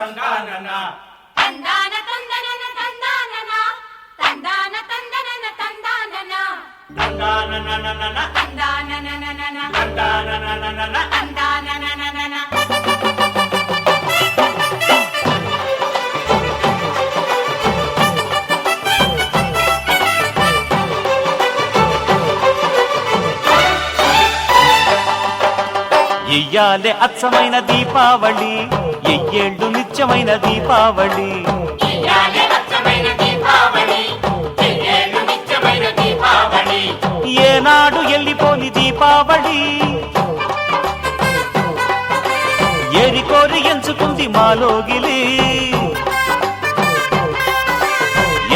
తందాన తందనన తందానన తందాన తందనన తందానన తందాననననన తందాననననన తందాననననన తందాననననన ఎయ్యాలే అచ్చమైన దీపావళి. ఎయ్యేళ్ళు నిత్యమైన దీపావళి. ఏనాడు ఎల్లిపోని దీపావళి. ఏరి కోరి ఎంచుకుంది మాలోగిలి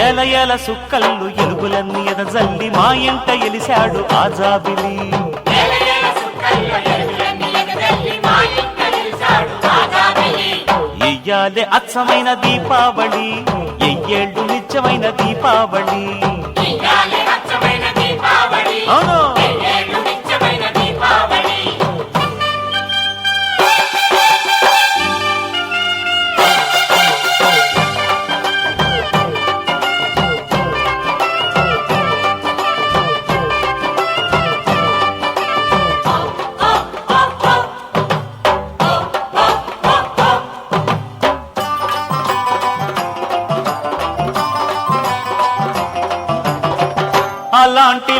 ఎల ఎల సుక్కల్లు ఎలుగులన్నీ ఎదజల్లి మా ఇంట ఎలిశాడు ఆజాబిలి ఎయ్యాలే అచ్చమైన దీపావళి. ఎయ్యేళ్ళు నిత్యమైన దీపావళి. అవును.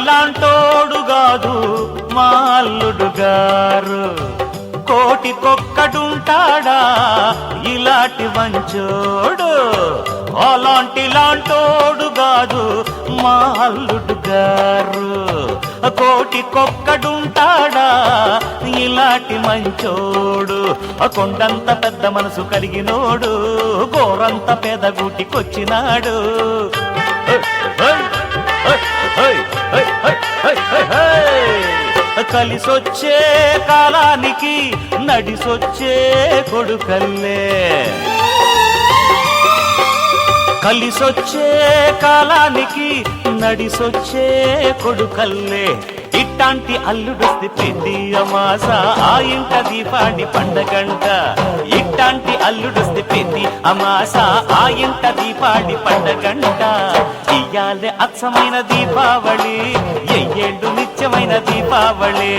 ఇలాంటోడు లాంటోడు కాదు మా అల్లుడు గారు కోటికొక్కడుంటాడా ఇలాంటి మంచోడు? అలాంటి లాంటోడు కాదు మా అల్లుడు గారు కోటికొక్కడుంటాడా ఇలాంటి మంచోడు? కొండంత పెద్ద మనసు కలిగినోడు గోరంత పెదగూటికొచ్చినాడు. కలిసొచ్చే కాలానికి నడిసొచ్చే కొడుకల్లే. కలిసొచ్చే కాలానికి నడిసొచ్చే కొడుకల్లే. ఇట్టాంటి అల్లుడొస్తే పెద్ది అమాస ఆ ఇంట దీపాడి పండగంట. ఇట్టాంటి అల్లుడొస్తే పెళ్ళి అమాస ఆ ఇంట దీపాడి పండగంట. ఇయ్యాలే అచ్చమైన దీపావళి ఎయ్యేళ్ళు నిత్యమైన దీపావళి.